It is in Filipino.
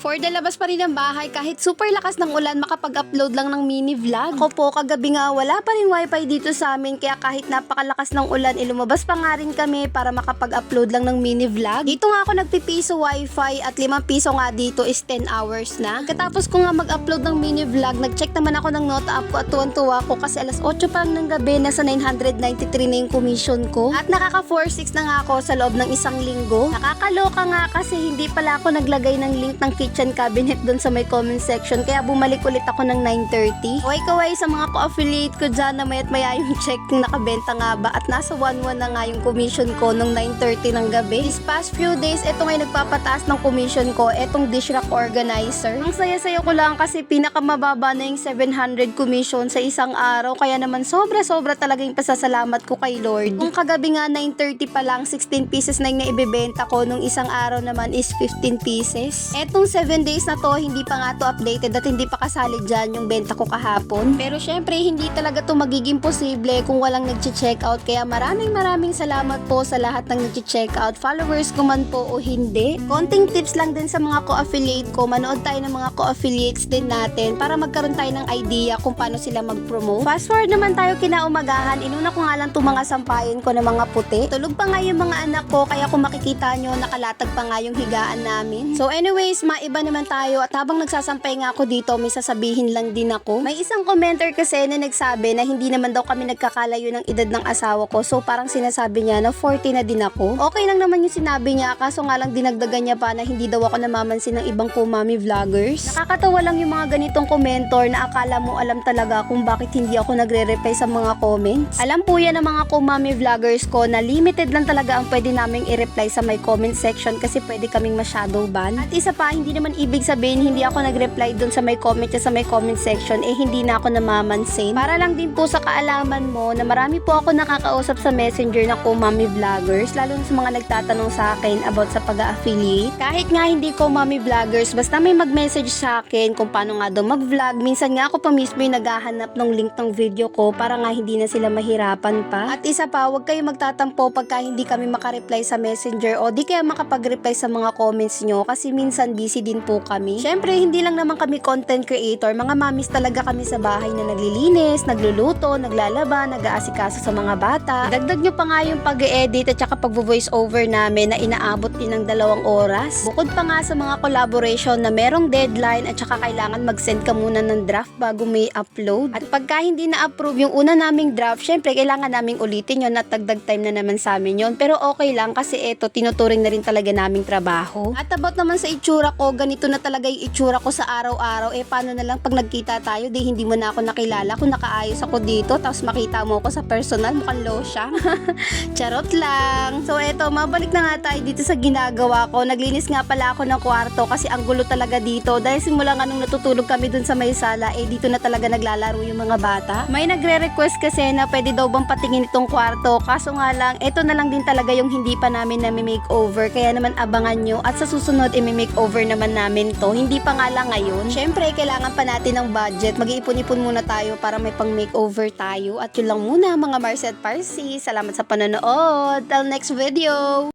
For the labas pa rin ng bahay, kahit super lakas ng ulan, makapag-upload lang ng mini vlog. Ako po, kagabi nga, wala pa rin wifi dito sa amin, kaya kahit napakalakas ng ulan, eh, lumabas pa nga rin kami para makapag-upload lang ng mini vlog. Dito nga ako nagpipiso wifi at 5 piso nga dito is 10 hours na. Katapos ko nga mag-upload ng mini vlog, nag-check naman ako ng nota app ko at tuwan-tuwa ko kasi alas 8 pa lang ng gabi, nasa 993 na yung commission ko. At nakaka 4.6 na nga ako sa loob ng isang linggo. Nakakaloka nga kasi hindi pala ako naglagay ng link ng kitchen cabinet doon sa may comment section kaya bumalik ulit ako ng 9.30. Kaway-kaway sa mga ko-affiliate ko dyan na mayat maya yung check kung nakabenta nga ba at nasa 1.1 na nga yung commission ko nung 9.30 ng gabi. These past few days, ito nga yung nagpapataas ng commission ko, etong dish rack organizer. Ang saya-saya ko lang kasi pinakamababa na yung 700 commission sa isang araw kaya naman sobra-sobra talaga yung pasasalamat ko kay Lord. Kung kagabi nga 9.30 pa lang, 16 pieces na yung naibibenta ko, nung isang araw naman is 15 pieces. Etong 7 days na to, hindi pa nga to updated at hindi pa kasali dyan yung benta ko kahapon. Pero syempre, hindi talaga to magiging posible kung walang nag-check out. Kaya maraming maraming salamat po sa lahat ng nag-check out. Followers ko man po o hindi. Konting tips lang din sa mga co-affiliate ko. Manood tayo ng mga co-affiliates din natin para magkaroon tayo ng idea kung paano sila mag-promote. Fast forward naman tayo kinaumagahan. Inuna ko nga lang itong mga sampayan ko ng mga puti. Tulog pa nga yung mga anak ko kaya kung makikita nyo, nakalatag pa nga yung higaan namin. So anyways, maiba naman tayo at habang nagsasampay nga ako dito, may sasabihin lang din ako. May isang commenter kasi na nagsabi na hindi naman daw kami nagkakalayo ng edad ng asawa ko. So parang sinasabi niya na 40 na din ako. Okay lang naman yung sinabi niya kaso nga lang dinagdagan niya pa na hindi daw ako namamansin ng ibang kumami vloggers. Nakakatawa lang yung mga ganitong komentor na akala mo alam talaga kung bakit hindi ako nagre-reply sa mga comments. Alam po yan ng mga kumami vloggers ko na limited lang talaga ang pwede naming i-reply sa my comment section kasi pwede kaming ma-shadow ban. At isa pa, hindi naman ibig sabihin hindi ako nag-reply dun sa may comment sa may comment section eh hindi na ako namamansin. Para lang din po sa kaalaman mo na marami po ako nakakausap sa messenger na kumami vloggers lalo na sa mga nagtatanong sa akin about sa pag-affiliate. Kahit nga hindi ko mami vloggers, basta may mag-message sa akin kung paano nga daw mag-vlog. Minsan nga ako pa mismo yung naghahanap ng link ng video ko para nga hindi na sila mahirapan pa. At isa pa, huwag kayo magtatampo pagka hindi kami makareply sa messenger o di kaya makapag-reply sa mga comments nyo kasi minsan busy din po kami. Syempre, hindi lang naman kami content creator, mga mamis talaga kami sa bahay na naglilinis, nagluluto, naglalaba, nag-aasikaso sa mga bata. Dagdag nyo pa nga yung pag-edit at saka pag-voice over namin na inaabot din ng dalawang oras. Bukod pa nga sa mga collaboration na merong deadline at saka kailangan mag-send ka muna ng draft bago may upload. At pagka hindi na-approve yung una naming draft, syempre kailangan naming ulitin yun at dagdag time na naman sa amin yun. Pero okay lang kasi eto, tinuturing na rin talaga naming trabaho. At about naman sa itsura ko, ganito na talaga yung itsura ko sa araw-araw. Eh paano na lang pag nagkita tayo, di hindi mo na ako nakilala kung nakaayos ako dito, tapos makita mo ako sa personal, mukhang low siya. Charot lang. So eto, mabalik na nga tayo dito sa ginagawa ko. Naglinis nga pala ako ng kwarto kasi ang gulo talaga dito. Dahil simula nga nung natutulog kami dun sa may sala, eh dito na talaga naglalaro yung mga bata. May nagre-request kasi na pwede daw bang patingin itong kwarto. Kaso nga lang, eto na lang din talaga yung hindi pa namin na makeover. Kaya naman abangan nyo. At sa susunod, i-makeover naman namin to. Hindi pa nga lang ngayon. Syempre, kailangan pa natin ng budget. Mag-iipon-ipon muna tayo para may pang makeover tayo. At yun lang muna mga Marcy Parsi. Salamat sa panonood. Till next video!